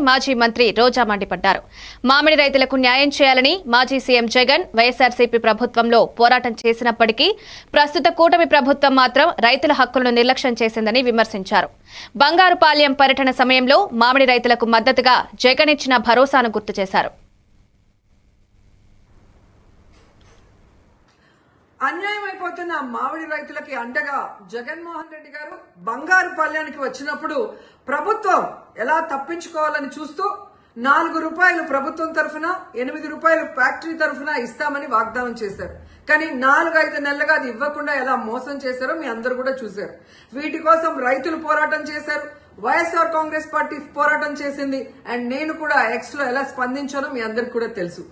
మాజీ మంత్రి రోజా మండిపడ్డారు. మామిడి రైతులకు న్యాయం చేయాలని మాజీ సీఎం జగన్ వైఎస్ఆర్సీపీ ప్రభుత్వంలో పోరాటం చేసినప్పటికీ ప్రస్తుత కూటమి ప్రభుత్వం మాత్రం రైతుల హక్కులను నిర్లక్ష్యం చేసిందని విమర్శించారు. బంగారుపాలెం పర్యటన సమయంలో మామిడి రైతులకు మద్దతుగా జగన్ ఇచ్చిన భరోసాను గుర్తు చేశారు. అన్యాయం అయిపోతున్న మామిడి రైతులకి అండగా జగన్మోహన్ రెడ్డి గారు బంగారు పల్లెనికి వచ్చినప్పుడు ప్రభుత్వం ఎలా తప్పించుకోవాలని చూస్తూ నాలుగు రూపాయలు ప్రభుత్వం తరఫున ఎనిమిది రూపాయలు ఫ్యాక్టరీ తరఫున ఇస్తామని వాగ్దానం చేశారు. కానీ నాలుగు ఐదు నెలలుగా అది ఇవ్వకుండా ఎలా మోసం చేశారో మీ అందరు కూడా చూశారు. వీటి కోసం రైతులు పోరాటం చేశారు. వైఎస్ఆర్ కాంగ్రెస్ పార్టీ పోరాటం చేసింది. అండ్ నేను కూడా ఎక్స్లో ఎలా స్పందించానో మీ అందరికి కూడా తెలుసు.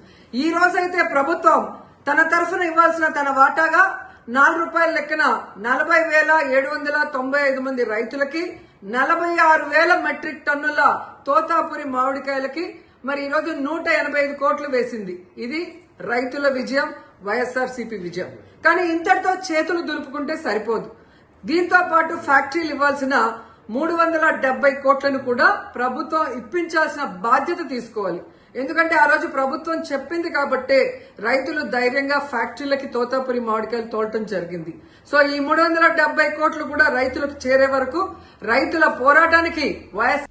ఈ రోజైతే ప్రభుత్వం తన తరఫున ఇవ్వాల్సిన తన వాటాగా నాలుగు రూపాయల లెక్కన నలభై వేల ఏడు వందల తొంభై ఐదు మంది రైతులకి నలభై ఆరు వేల మెట్రిక్ టన్నుల తోతాపురి మామిడికాయలకి మరి ఈరోజు నూట ఎనభై ఐదు కోట్లు వేసింది. ఇది రైతుల విజయం వైఎస్ఆర్సీపీ విజయం. కానీ ఇంతటితో చేతులు దులుపుకుంటే సరిపోదు. దీంతో పాటు ఫ్యాక్టరీలు ఇవ్వాల్సిన మూడు వందల డెబ్బై కోట్లను కూడా ప్రభుత్వం ఇప్పించాల్సిన బాధ్యత తీసుకోవాలి. ఎందుకంటే ఆ రోజు ప్రభుత్వం చెప్పింది కాబట్టే రైతులు ధైర్యంగా ఫ్యాక్టరీలకి తోతాపురి మామిడికాయలు తోలటం జరిగింది. సో ఈ మూడు వందల కోట్లు కూడా రైతులకు చేరే వరకు రైతుల పోరాటానికి వైఎస్